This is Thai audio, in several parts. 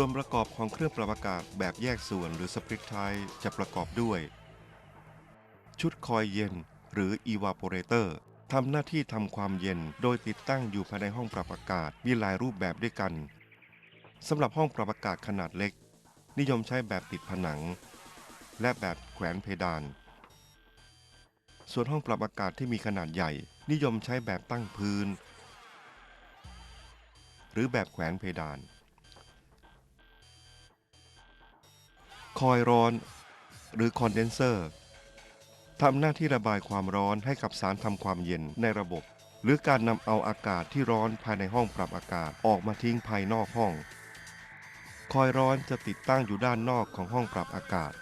ส่วนประกอบของเครื่องปรับอากาศแบบแยกส่วนหรือสปริตไทจะประกอบด้วย ชุดคอยเย็นหรือ evaporator ทำหน้าที่ทำความเย็นโดยติดตั้งอยู่ภายในห้องปรับอากาศมีหลายรูปแบบด้วยกันสำหรับห้องปรับอากาศขนาดเล็ก นิยมใช้แบบติดผนัง และแบบแขวนเพดาน ส่วนห้องปรับอากาศที่มีขนาดใหญ่ นิยมใช้แบบตั้งพื้น หรือแบบแขวนเพดาน คอยร้อนหรือคอนเดนเซอร์ทำหน้าที่ระบายความร้อนให้กับสารทำความเย็นในระบบ หรือการนำเอาอากาศที่ร้อนภายในห้องปรับอากาศออกมาทิ้งภายนอกห้อง คอยร้อนจะติดตั้งอยู่ด้านนอกของห้องปรับอากาศ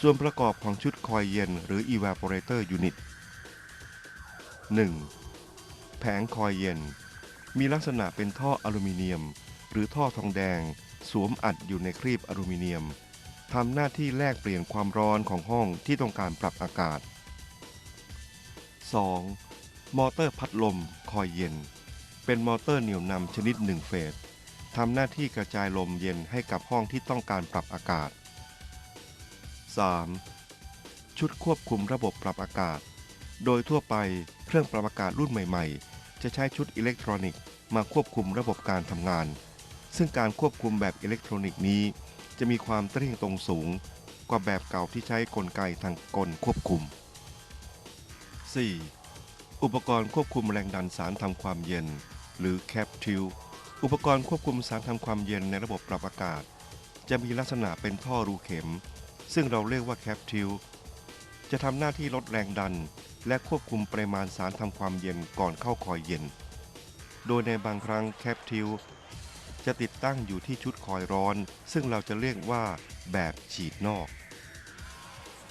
ส่วนประกอบของชุดคอยเย็นหรือ evaporator unit 1. แผงคอยเย็น มีลักษณะเป็นท่ออลูมิเนียม หรือท่อทองแดง สวมอัดอยู่ในครีบอลูมิเนียมทำหน้าที่แลกเปลี่ยนความร้อนของห้องที่ต้องการปรับอากาศ 2. มอเตอร์พัดลมคอยเย็น เป็นมอเตอร์เหนี่ยวนำชนิดหนึ่งเฟสทำหน้าที่กระจายลมเย็นให้กับห้องที่ต้องการปรับอากาศ 3. ชุดควบคุมระบบปรับอากาศ โดยทั่วไปเครื่องปรับอากาศรุ่นใหม่ ๆ จะใช้ชุดอิเล็กทรอนิกส์มาควบคุมระบบการทำงาน ซึ่งการควบคุมแบบอิเล็กทรอนิกส์นี้ จะมีความเตร่งตรงสูง กว่าแบบเก่าที่ใช้กลไกทางกลควบคุม 4. อุปกรณ์ควบคุมแรงดันสารทำความเย็น หรือ cap t u b อุปกรณ์ควบคุมสารทำความเย็นในระบบปรับอากาศ จะมีลักษณะเป็นท่อรูเข็ม ซึ่งเราเรียกว่า cap t u b จะทำหน้าที่ลดแรงดัน และควบคุมปริมาณสารทำความเย็นก่อนเข้าคอยเย็น โดยในบางครั้ง cap t u b จะติดตั้งอยู่ที่ชุดคอยร้อน ซึ่งเราจะเรียกว่าแบบฉีดนอก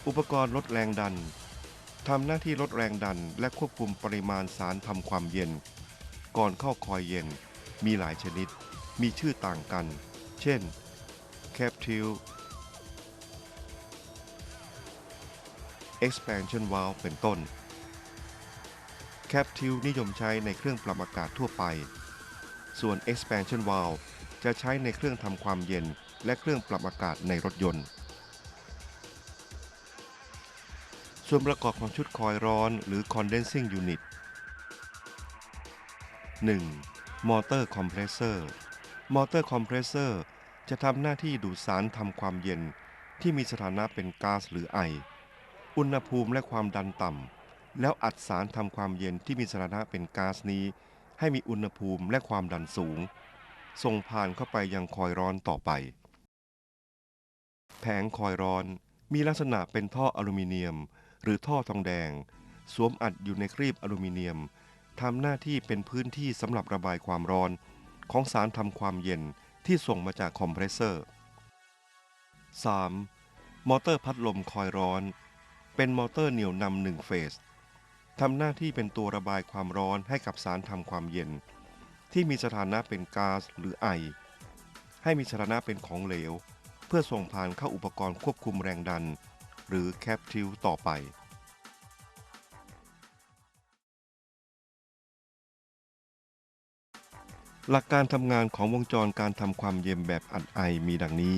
อุปกรณ์ลดแรงดันทำหน้าที่ลดแรงดันและควบคุมปริมาณสารทำความเย็น ก่อนเข้าคอยเย็น มีหลายชนิด มีชื่อต่างกัน เช่น captive expansion valve เป็นต้น captive นิยมใช้ในเครื่องปรับอากาศทั่วไป ส่วน expansion valve จะใช้ในเครื่องทำความเย็นและเครื่องปรับอากาศในรถยนต์ ส่วนประกอบของชุดคอยร้อนหรือ condensing unit 1. มอเตอร์คอมเพรสเซอร์ มอเตอร์คอมเพรสเซอร์จะทำหน้าที่ดูดสารทำความเย็นที่มีสถานะเป็นก๊าซหรือไอ อุณหภูมิและความดันต่ำ แล้วอัดสารทำความเย็นที่มีสถานะเป็นก๊าซนี้ ให้มีอุณหภูมิและความดันสูง ส่งผ่านเข้าไปยังคอยร้อนต่อไป แผงคอยร้อนมีลักษณะเป็นท่ออลูมิเนียม หรือท่อทองแดง สวมอัดอยู่ในครีบอลูมิเนียมทำหน้าที่เป็นพื้นที่สำหรับระบายความร้อน ของสารทำความเย็นที่ส่งมาจากคอมเพรสเซอร์ 3. มอเตอร์พัดลมคอยร้อน เป็นมอเตอร์เหนี่ยวนำหนึ่งเฟส ทำหน้าที่เป็นตัวระบายความร้อนให้กับสารทำความเย็น ที่มีสถานะเป็นก๊าซหรือไอ ให้มีสถานะเป็นของเหลว เพื่อส่งผ่านเข้าอุปกรณ์ควบคุมแรงดัน หรือแคปทิวต่อไปหลักการทำงานของวงจรการทำความเย็นแบบอัดไอมีดังนี้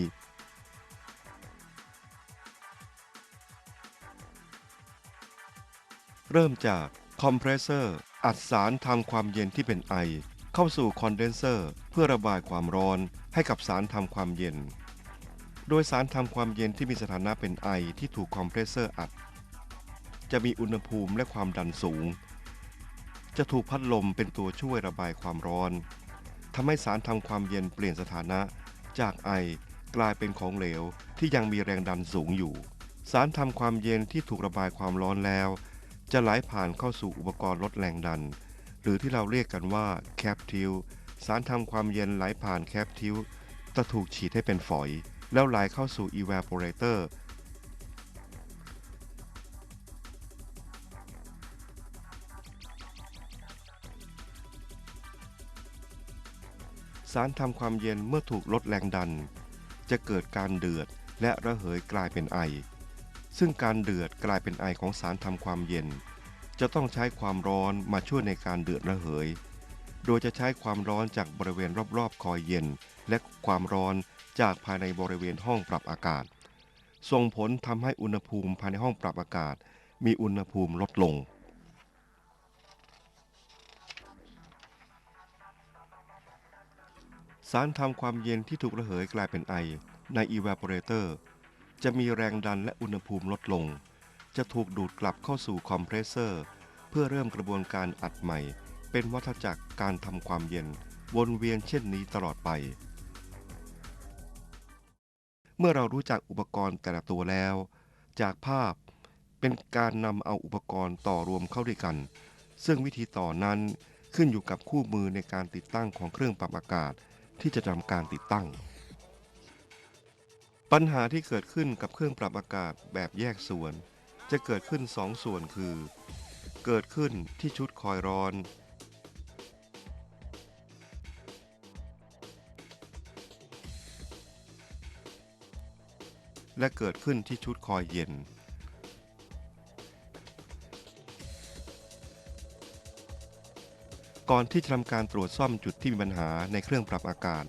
เริ่มจากคอมเพรสเซอร์อัดสารทำความเย็นที่เป็นไอ เข้าสู่คอนเดนเซอร์เพื่อระบายความร้อนให้กับสารทำความเย็น โดยสารทำความเย็นที่มีสถานะเป็นไอที่ถูกคอมเพรสเซอร์อัด จะมีอุณหภูมิและความดันสูง จะถูกพัดลมเป็นตัวช่วยระบายความร้อนทำให้สารทำความเย็นเปลี่ยนสถานะจากไอกลายเป็นของเหลวที่ยังมีแรงดันสูงอยู่ สารทำความเย็นที่ถูกระบายความร้อนแล้ว จะไหลผ่านเข้าสู่อุปกรณ์ลดแรงดัน หรือที่เราเรียกกันว่าแคปทิวสารทำความเย็นไหลผ่านแคปทิวจะถูกฉีดให้เป็นฝอย แล้วไหลเข้าสู่อี e v a p o r a t o r สารทำความเย็นเมื่อถูกลดแรงดัน จะเกิดการเดือดและระเหยกลายเป็นไอ ซึ่งการเดือดกลายเป็นไอของสารทำความเย็น จะต้องใช้ความร้อนมาช่วยในการเดือดระเหย โดยจะใช้ความร้อนจากบริเวณรอบๆคอยเย็น และความร้อนจากภายในบริเวณห้องปรับอากาศ ส่งผลทำให้อุณหภูมิภายในห้องปรับอากาศ มีอุณหภูมิลดลงสารทำความเย็นที่ถูกระเหยกลายเป็นไอใน evaporator จะมีแรงดันและอุณหภูมิลดลง จะถูกดูดกลับเข้าสู่คอมเพรสเซอร์ เพื่อเริ่มกระบวนการอัดใหม่ เป็นวัฏจักรการทำความเย็น วนเวียนเช่นนี้ตลอดไป เมื่อเรารู้จักอุปกรณ์แต่ละตัวแล้ว จากภาพเป็นการนำเอาอุปกรณ์ต่อรวมเข้าด้วยกัน ซึ่งวิธีต่อนั้นขึ้นอยู่กับคู่มือในการติดตั้งของเครื่องปรับอากาศที่จะทำการติดตั้ง ปัญหาที่เกิดขึ้นกับเครื่องปรับอากาศแบบแยกส่วน จะเกิดขึ้น2ส่วนคือ เกิดขึ้นที่ชุดคอยร้อน และเกิดขึ้นที่ชุดคอยเย็น ก่อนที่จะทำการตรวจซ่อมจุดที่มีปัญหาในเครื่องปรับอากาศ